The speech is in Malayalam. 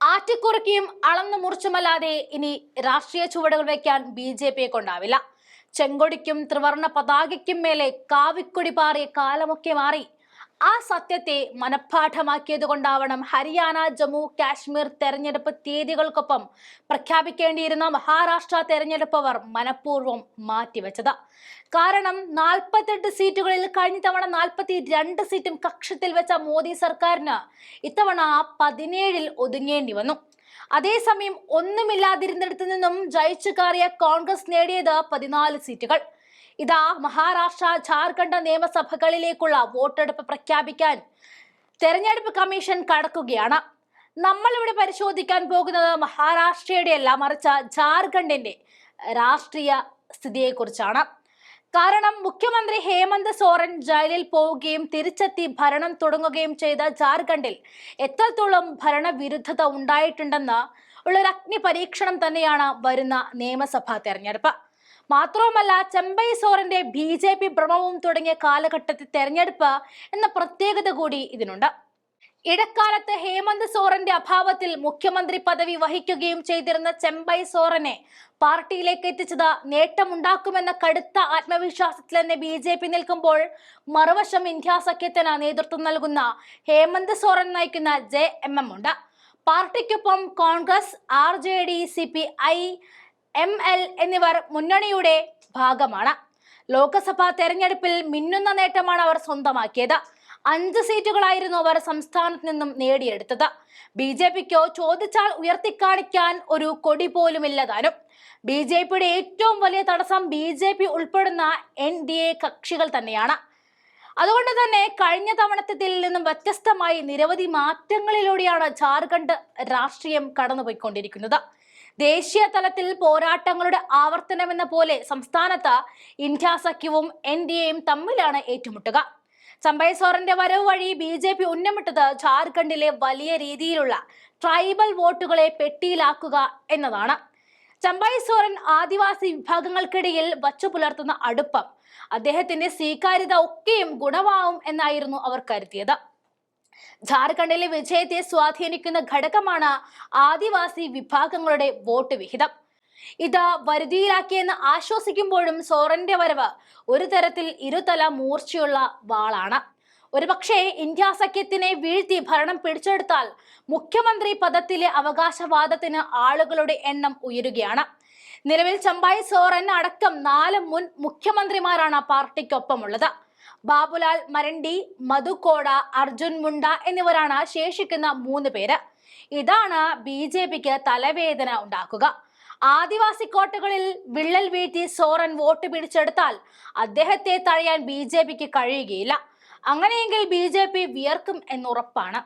ആറ്റിക്കുറക്കിയും അളന്നു മുറിച്ചുമല്ലാതെ ഇനി രാഷ്ട്രീയ ചുവടുകൾ വയ്ക്കാൻ ബി ജെ പിയെ കൊണ്ടാവില്ല. ചെങ്കൊടിക്കും ത്രിവർണ പതാകയ്ക്കും മേലെ കാവിക്കൊടി പാറിയ കാലമൊക്കെ മാറി. ആ സത്യത്തെ മനഃപ്പാഠമാക്കിയത് കൊണ്ടാവണം ഹരിയാന ജമ്മു കാശ്മീർ തെരഞ്ഞെടുപ്പ് തീയതികൾക്കൊപ്പം പ്രഖ്യാപിക്കേണ്ടിയിരുന്ന മഹാരാഷ്ട്ര തെരഞ്ഞെടുപ്പവർ മനഃപൂർവം മാറ്റിവെച്ചത്. കാരണം നാൽപ്പത്തെട്ട് സീറ്റുകളിൽ കഴിഞ്ഞ തവണ നാൽപ്പത്തി രണ്ട് സീറ്റും കക്ഷത്തിൽ വെച്ച മോദി സർക്കാരിന് ഇത്തവണ പതിനേഴിൽ ഒതുങ്ങേണ്ടി വന്നു. അതേസമയം ഒന്നുമില്ലാതിരുന്നിടത്തു നിന്നും ജയിച്ചു കയറിയ കോൺഗ്രസ് നേടിയത് പതിനാല് സീറ്റുകൾ. ഇതാ മഹാരാഷ്ട്ര ജാർഖണ്ഡ് നിയമസഭകളിലേക്കുള്ള വോട്ടെടുപ്പ് പ്രഖ്യാപിക്കാൻ തെരഞ്ഞെടുപ്പ് കമ്മീഷൻ കടക്കുകയാണ്. നമ്മളിവിടെ പരിശോധിക്കാൻ പോകുന്നത് മഹാരാഷ്ട്രയുടെ അല്ല മറിച്ച് ജാർഖണ്ഡിന്റെ രാഷ്ട്രീയ സ്ഥിതിയെക്കുറിച്ചാണ്. കാരണം മുഖ്യമന്ത്രി ഹേമന്ത് സോറൻ ജയിലിൽ പോവുകയും തിരിച്ചെത്തി ഭരണം തുടങ്ങുകയും ചെയ്ത ജാർഖണ്ഡിൽ എത്രത്തോളം ഭരണവിരുദ്ധത ഉണ്ടായിട്ടുണ്ടെന്ന് ഉള്ളൊരു അഗ്നി പരീക്ഷണം തന്നെയാണ് വരുന്ന നിയമസഭാ തെരഞ്ഞെടുപ്പ്. മാത്രവുമല്ല ചെമ്പൈ സോറിന്റെ ബി ജെ പി ഭ്രമവും തുടങ്ങിയ കാലഘട്ടത്തിൽ തെരഞ്ഞെടുപ്പ് എന്ന പ്രത്യേകത കൂടി ഇതിനുണ്ട്. ഇടക്കാലത്ത് ഹേമന്ത് സോറന്റെ അഭാവത്തിൽ മുഖ്യമന്ത്രി പദവി വഹിക്കുകയും ചെയ്തിരുന്ന ചെമ്പൈ സോറനെ പാർട്ടിയിലേക്ക് എത്തിച്ചത് നേട്ടമുണ്ടാക്കുമെന്ന കടുത്ത ആത്മവിശ്വാസത്തിൽ തന്നെ ബി ജെ പി നിൽക്കുമ്പോൾ മറുവശം ഇന്ത്യ സഖ്യത്തിന് നേതൃത്വം നൽകുന്ന ഹേമന്ത് സോറൻ നയിക്കുന്ന ജെ എം എം ഉണ്ട്. പാർട്ടിക്കൊപ്പം Congress R J D C P I M L എന്നിവർ മുന്നണിയുടെ ഭാഗമാണ്. ലോക്സഭാ തെരഞ്ഞെടുപ്പിൽ മിന്നുന്ന നേട്ടമാണ് അവർ സ്വന്തമാക്കിയത്. അഞ്ച് സീറ്റുകളായിരുന്നു അവർ സംസ്ഥാനത്ത് നിന്നും നേടിയെടുത്തത്. ബി ജെ പിക്കോ ചോദിച്ചാൽ ഉയർത്തിക്കാണിക്കാൻ ഒരു കൊടി പോലുമില്ല ബി ജെ പിയുടെ ഏറ്റവും വലിയ തടസ്സം ബി ജെ പി ഉൾപ്പെടുന്ന എൻ ഡി എ കക്ഷികൾ തന്നെയാണ്. അതുകൊണ്ട് തന്നെ കഴിഞ്ഞ തവണത്തിൽ നിന്നും വ്യത്യസ്തമായി നിരവധി മാറ്റങ്ങളിലൂടെയാണ് ജാർഖണ്ഡ് രാഷ്ട്രീയം കടന്നുപോയിക്കൊണ്ടിരിക്കുന്നത്. ദേശീയ തലത്തിൽ പോരാട്ടങ്ങളുടെ ആവർത്തനമെന്ന പോലെ സംസ്ഥാനത്ത് ഇന്ത്യ സഖ്യവും എൻ ഡി എയും തമ്മിലാണ് ഏറ്റുമുട്ടുക. ചമ്പൈ സോറന്റെ വരവ് വഴി ബി ജെ പി ഉന്നമിട്ടത് ജാർഖണ്ഡിലെ വലിയ രീതിയിലുള്ള ട്രൈബൽ വോട്ടുകളെ പെട്ടിയിലാക്കുക എന്നതാണ്. ചമ്പൈ സോറൻ ആദിവാസി വിഭാഗങ്ങൾക്കിടയിൽ വച്ചു പുലർത്തുന്ന അടുപ്പം. അദ്ദേഹത്തിന്റെ സ്വീകാര്യത ഒക്കെയും ഗുണമാവും എന്നായിരുന്നു അവർ കരുതിയത്. ജാർഖണ്ഡിലെ വിജയത്തെ സ്വാധീനിക്കുന്ന ഘടകമാണ് ആദിവാസി വിഭാഗങ്ങളുടെ വോട്ട് വിഹിതം. ഇത് വരുതിയിലാക്കിയെന്ന് ആശ്വസിക്കുമ്പോഴും സോറന്റെ വരവ് ഒരു തരത്തിൽ ഇരുതല മൂർച്ചയുള്ള വാളാണ്. ഒരുപക്ഷെ ഇന്ത്യ സഖ്യത്തിനെ വീഴ്ത്തി ഭരണം പിടിച്ചെടുത്താൽ മുഖ്യമന്ത്രി പദത്തിലെ അവകാശവാദത്തിന് ആളുകളുടെ എണ്ണം ഉയരുകയാണ്. നിലവിൽ ചമ്പായി സോറൻ അടക്കം നാല് മുൻ മുഖ്യമന്ത്രിമാരാണ് പാർട്ടിക്കൊപ്പമുള്ളത്. ബാബുലാൽ മരണ്ടി മധുക്കോട അർജുൻ മുണ്ട എന്നിവരാണ് ശേഷിക്കുന്ന മൂന്ന് പേര്. ഇതാണ് ബി ജെ പിക്ക് തലവേദന ഉണ്ടാക്കുക. ആദിവാസി കോട്ടകളിൽ വിള്ളൽ വീഴ്ത്തി സോറൻ വോട്ട് പിടിച്ചെടുത്താൽ അദ്ദേഹത്തെ തഴയാൻ ബി ജെ പിക്ക് കഴിയുകയില്ല. അങ്ങനെയെങ്കിൽ ബി ജെ പി വിയർക്കും എന്നുറപ്പാണ്.